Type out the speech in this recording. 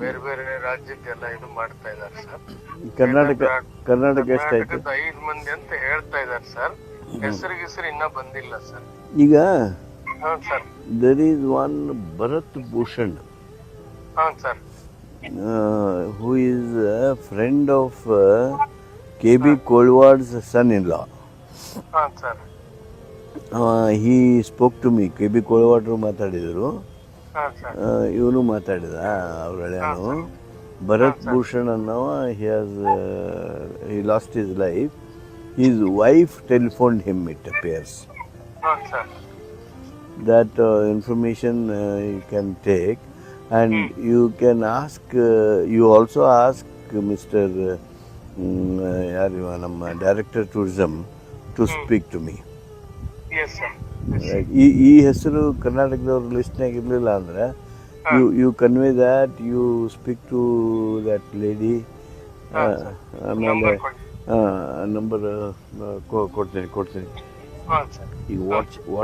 ಬೇರೆ ಬೇರೆ ರಾಜ್ಯಕ್ಕೆಲ್ಲ ಇದು ಮಾಡ್ತಾ ಇದ್ದಾರೆ ಸರ್ ಕರ್ನಾಟಕ ಕರ್ನಾಟಕ ಎಷ್ಟಾಯ್ತು ಐದು ಮಂದಿ ಅಂತ ಹೇಳ್ತಾ ಇದ್ದಾರೆ ಸರ್ ಹೆಸರು ಗಿಸರು ಇನ್ನ ಬಂದಿಲ್ಲ ಸರ್ ಈಗ sir there is one Bharat Bhushan. ಹಾಂ sir who is friend of K B Kolwad's son in law ಹಾಂ sir he spoke to me K B ಕೋಲ್ವಾಡ್ರು ಮಾತಾಡಿದರು. ಇವನು ಮಾತಾಡಿದ ಅವ್ರ ಹಳೆಯನು Bharat Bhushan ಅನ್ನವ he has he lost his life his wife telephoned him it appears ಹೌನ್ sir that uh, information uh, you can take and you can ask uh, you also ask mr uh, mm, uh, ಯಾರು ಇವ ನಮ್ಮ director tourism to speak to me yes sir ಈ ಈ ಹೆಸರು ಕರ್ನಾಟಕದವ್ರ ಲಿಸ್ಟ್ನಾಗ ಇರಲಿಲ್ಲ ಅಂದ್ರೆ you you convey that you speak to that lady ಆಮೇಲೆ ನಂಬರ್ ಕೊಡಿ. ನಂಬರ್ ಕೊಡ್ತೀನಿ ಕೊಡ್ತೀನಿ. ಈಗ ವಾಟ್ಸ್ ವಾಟ್ಸ್